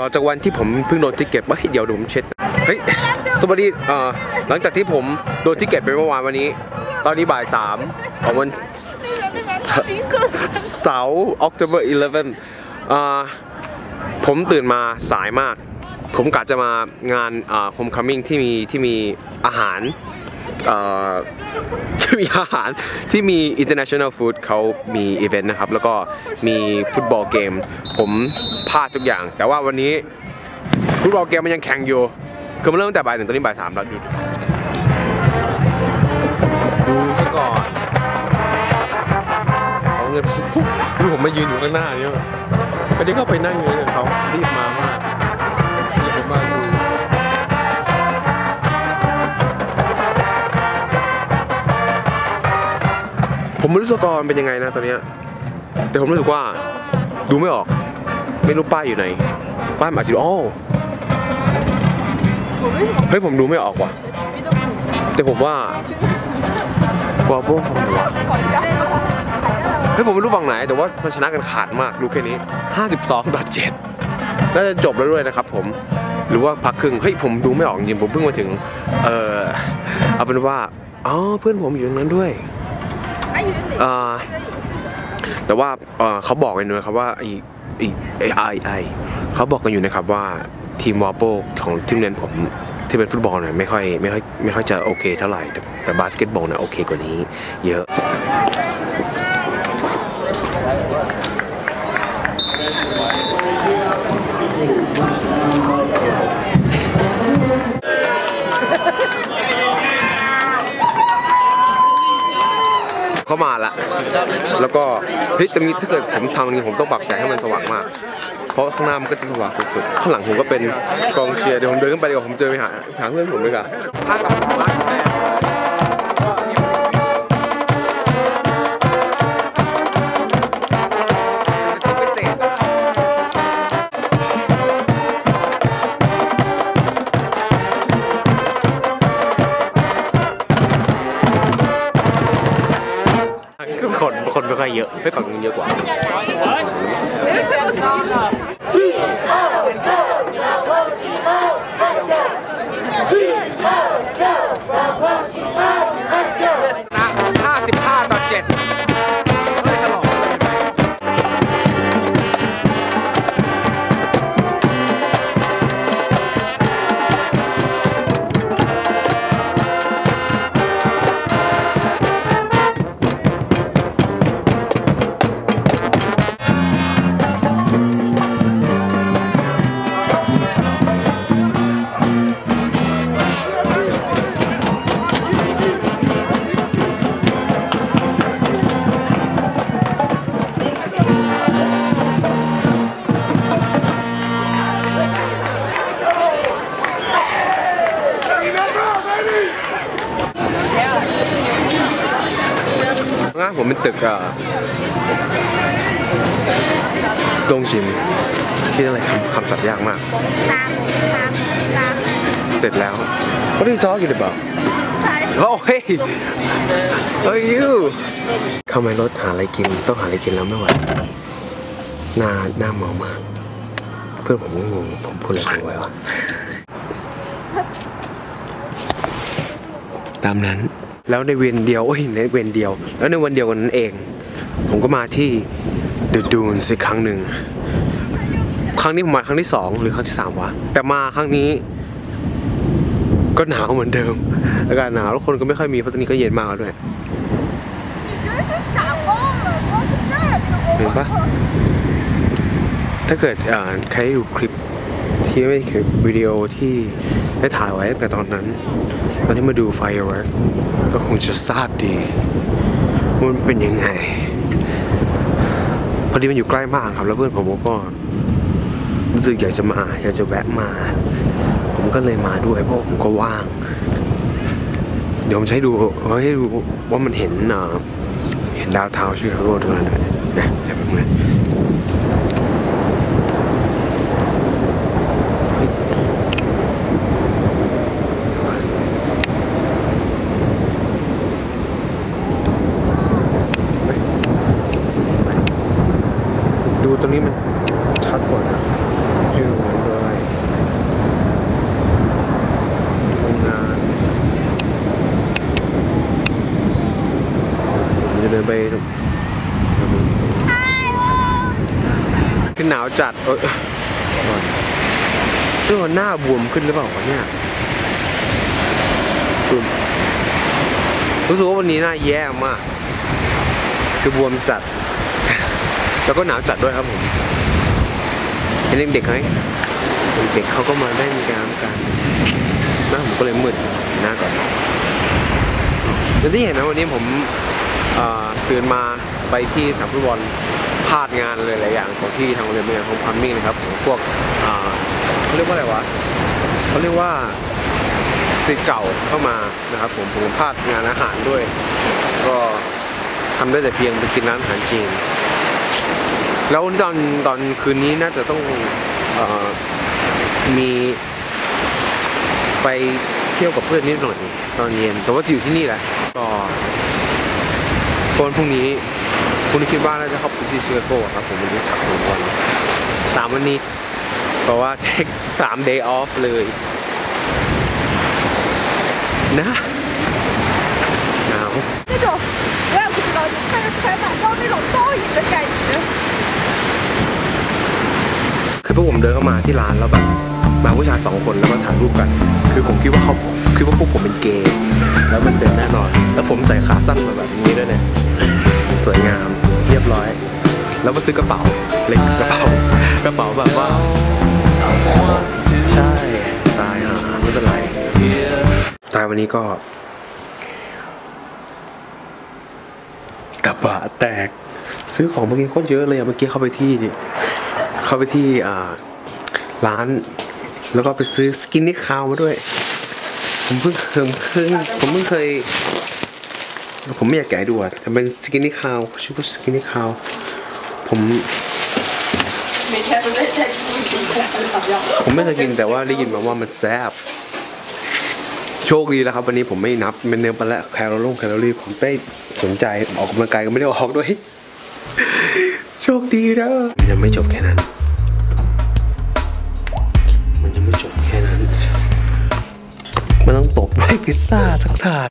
ต่อจากวันที่ผมเพิ่งโดนทิเก็ตเฮ้ยเดี๋ยวเดียวผมเช็ดเฮ้ยสวัสดีเอ่อหลังจากที่ผมโดนทิเก็ตไปเมื่อวานวันนี้ ตอนนี้บ่ายสามของวันเสาร์ October 11อ่าผมตื่นมาสายมาก ผมกะจะมางานอ่า homecoming ที่มีที่มีอาหารเอ่อที่มีอาหารที่มี international food เขามีอีเวนต์นะครับ แล้วก็มีฟุตบอลเกม ผม พลาดทุกอย่าง แต่ว่าวันนี้ฟุตบอลเกมมันยังแข่งอยู่คือมันเริ่มตั้งแต่บ่ายหนึ่งตอนนี้บ่ายสามแล้วดูดูซะก่อนเขาเงินดูผมมายืนอยู่ข้างหน้าเนี่ยไม่ได้เข้าไปนั่งเลยเขารีบมามากรีบมาดูผมไม่รู้สกอร์มันเป็นยังไงนะตอนนี้แต่ผมรู้สึกว่าดูไม่ออก ไม่รู้ป้ายอยู่ไหนป้ายหมายถึงอ๋อเฮ้ยผมดูไม่ออกว่ะ แต่ผมว่าวอลโบ้ฝั่งไหนวะเฮ้ยผมไม่รู้ฝั่งไหน แต่ว่ามันชนะกันขาดมากรู้แค่นี้ 52ต่อ7น่าจะจบแล้วด้วยนะครับผมหรือว่าพักครึ่งเฮ้ยผมดูไม่ออกจริงๆผมเพิ่งมาถึง เออเอาเป็นว่าอ๋อเพื่อนผมอยู่ตรงนั้นด้วยเอ่อ แต่ว่าเขาบอกกันด้วยครับว่าไอไอไอเขาบอกกันอยู่นะครับว่าทีมวอลโปของทีมเรียนผมที่เป็นฟุตบอลเนี่ยไม่ค่อยไม่ค่อยไม่ค่อยจะโอเคเท่าไหร่แต่บาสเกตบอลเนี่ยโอเคกว่านี้เยอะ แล้วก็เฮ้ยจะมีถ้าเกิดผมทำตรงนี้ผมต้องปรับแสงให้มันสว่างมาก เพราะข้างหน้ามันก็จะสว่างสุดๆข้างหลังผมก็เป็นกองเชียร์เดี๋ยวผมเดินขึ้นไปดีกว่าผมเจอไปหาหาเพื่อนผมด้วยกันถ้ากับมาร์คแมน คนคนไม่ค่ งานผมเป็นตึกอะตรงชิมคิดอะไรคำคำศัพท์ยากมาก เสร็จแล้ว What are you talking about โอ้เฮ้ยเฮ้ยยูเข้ามาในรถหาอะไรกิน ต้องหาอะไรกินแล้วไม่ไหวหน้าหน้าเมามาก เพื่อนผมก็งง ผมพูดอะไรไปวะตามนั้น แล้วในเวียนเดียวโอ้ยในเวียนเดียว แล้วในวันเดียวกันนั้นเอง ผมก็มาที่ The Dunes อีกครั้งหนึ่งครั้งนี้ผมมาครั้งที่สองหรือครั้งที่สามวะแต่มาครั้งนี้ ก็หนาวเหมือนเดิมอากาศหนาวแล้วคนก็ไม่ค่อยมีเพราะตอนนี้ก็เย็นมากแล้วด้วยเห็นปะถ้าเกิดใครได้ดูคลิปที่ไม่คลิปวิดีโอที่ ได้ถ่ายไว้ตั้งแต่ตอนนั้น ตอนที่มาดู fireworks ก็คงจะทราบดีว่ามันเป็นยังไง พอดีมันอยู่ใกล้มากครับ แล้วเพื่อนผมก็รู้สึกอยากจะมา อยากจะแวะมา ผมก็เลยมาด้วยเพราะผมก็ว่าง เดี๋ยวผมให้ดูให้ดูว่ามันเห็นเห็นดาวเทาชิคาโกตรงนั้นด้วยนะเดี๋ยวแป๊บนึงดูตรงนี้มันชัดกว่านะให้ดูเหมือนเดิม จัดเออตัวหน้าบวมขึ้นหรือเปล่าวะเนี่ยคือรู้สึกว่าวันนี้หน้าแย่มาก คือบวมจัด แล้วก็หนาวจัดด้วยครับผมเห็นเด็กๆไหมเด็กเขาก็มาได้มีการกันหน้าผมก็เลยมืดหน้าก่อนอย่างที่เห็นนะวันนี้ผมเตื่นมาไปที่สนามฟุตบอล พลาดงานเลยหลายอย่างของที่ทางโรงเรียนเป็นงานของพัมมิ่งนะครับของพวกเขาเรียกว่าอะไรวะเขาเรียกว่าสิทธิ์เก่าเข้ามานะครับผมผมพลาดงานอาหารด้วย ก็ทำได้แต่เพียงไปกินร้านอาหารจีนแล้วตอนตอนคืนนี้น่าจะต้องออมีไปเที่ยวกับเพื่อนนิดหน่อยตอนเย็นแต่ว่าจะอยู่ที่นี่แหละก็วันพรุ่งนี้ พรุ่งนี้คิดว่าน่าจะเข้าไปที่ชิคาโกครับผมวันนี้พักหนึ่งวันสามวันนี้เพราะว่าเช็คสาม day off เลยนะหนาว 那种我也不知道，就看着才买到那种倒影的感觉。 คือพวกผมเดินเข้ามาที่ร้านแล้วแบบมาผู้ชายสองคนแล้วมาถ่ายรูปกัน คือผมคิดว่าเขาคิดว่าพวกผมเป็นเกย์แล้วมันเสร็จแน่นอน แล้วผมใส่ขาสั้นมาแบบนี้ด้วยเนี่ย สวยงามเรียบร้อย แล้วมาซื้อกระเป๋าเล็กกระเป๋ากระเป๋าแบบว่าใช่ตายอะไม่เป็นไรตายวันนี้ก็กระบะแตก ซื้อของเมื่อกี้โคตรเยอะเลยอะเมื่อกี้เข้าไปที่เข้าไปที่อ่าร้าน แล้วก็ไปซื้อสกินนี่คาวมาด้วย ผมเพิ่งเคยเพิ่งผมเพิ่งเคย ผมไม่อยากแก่ดูอะแต่เป็นสกินนี่คาวชื่อว่าสกินนี่คาวผม ผมไม่เคยกินแต่ว่าได้ยินมาว่ามันแซ่บโชคดีแล้วครับ วันนี้ผมไม่นับเป็นเนื้อปลาละแคลอรี่แคลอรี่ผมไม่สนใจออกกำลังกายก็ไม่ได้ออกด้วย โชคดีนะมันยังไม่จบแค่นั้น มันยังไม่จบแค่นั้น มันต้องตบด้วยพิซซ่าสักถาด